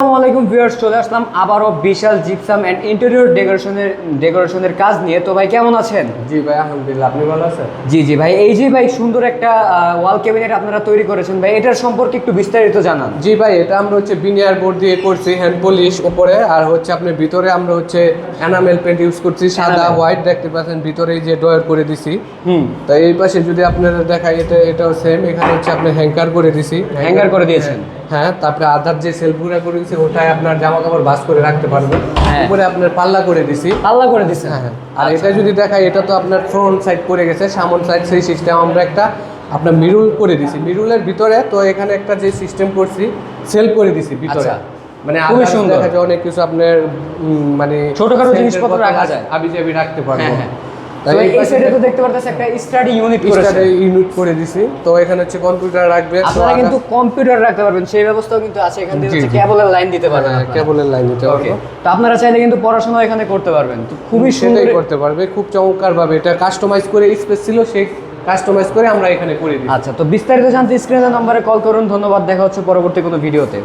আসসালামু আলাইকুম ভিউয়ার্স চলে আসলাম আবারও বিশাল জিপসাম অ্যান্ড ইন্টেরিয়র ডেকোরেশনের ডেকোরেশনের কাজ নিয়ে। তো ভাই কেমন আছেন? জি ভাই আলহামদুলিল্লাহ। আপনি ভালো আছেন? জি জি ভাই এই যে ভাই সুন্দর একটা ওয়াল ক্যাবিনেট আপনারা তৈরি করেছেন ভাই এটার সম্পর্কে একটু বিস্তারিত জানান। জি ভাই এটা আমরা হচ্ছে বিনিয়ার বোর্ড দিয়ে করছি হ্যান্ড পলিশ উপরে আর হচ্ছে আপনার ভিতরে আমরা হচ্ছে এনামেল পেন্ট ইউজ করছি সাদা হোয়াইট দেখতে পাচ্ছেন ভিতরে যে ডয়ার করে দিছি। হুম। তো এই পাশে যদি আপনারা দেখাই এটা এটাও সেম এখানে হচ্ছে আপনি হ্যাঙ্গার করে দিছি। হ্যাঙ্গার করে দিয়েছেন। হ্যাঁ তারপরে আধার যে সেলফগুলো করে দিছি ওটাই আপনার জামা কাপড় ভাস করে রাখতে পারবেন হ্যাঁ। উপরে আপনার পাল্লা করে দিছি আল্লাহ করে দিচ্ছেন হ্যাঁ হ্যাঁ। আর এটা যদি দেখাই এটা তো আপনার ফ্রন্ট সাইড করে গেছে সামন সাইড সেই সিস্টেম আমরা একটা আপনার মিরুল করে দিছি মিরুলের ভিতরে তো এখানে একটা যে সিস্টেম করছি সেল করে দিছি ভিতরে আচ্ছা। মানে খুবই সুন্দর। দেখা যায় অনেক কিছু আপনার মানে ছোটখাটো জিনিসপত্র রাখা যায়। হাবি জাবি রাখতে পারব হ্যাঁ হ্যাঁ তাই তো এই এই সাইডে তো দেখতে পারতেছে একটা স্টাডি ইউনিট করেছে। ইউনিট করে দিছি। তো এখানে হচ্ছে কম্পিউটার রাখবে। আপনারা কিন্তু কম্পিউটার রাখতে পারবেন সেই ব্যবস্থাও কিন্তু আছে। এখান থেকে হচ্ছে কেবলের লাইন দিতে পারবেন কেবলের লাইন দিতে ওকে তো আপনারা চাইলে কিন্তু পড়াশোনা এখানে করতে পারবেন। তো খুবই সুন্দর করতে পারবে। খুব চমৎকার ভাবে এটা কাস্টমাইজ করে স্পেস ছিল সেই কাস্টমাইজ করে আমরা এখানে করে দিই আচ্ছা তো বিস্তারিত জানতে স্ক্রিনের নম্বরে কল করুন। ধন্যবাদ। দেখা হচ্ছে পরবর্তী কোনো ভিডিওতে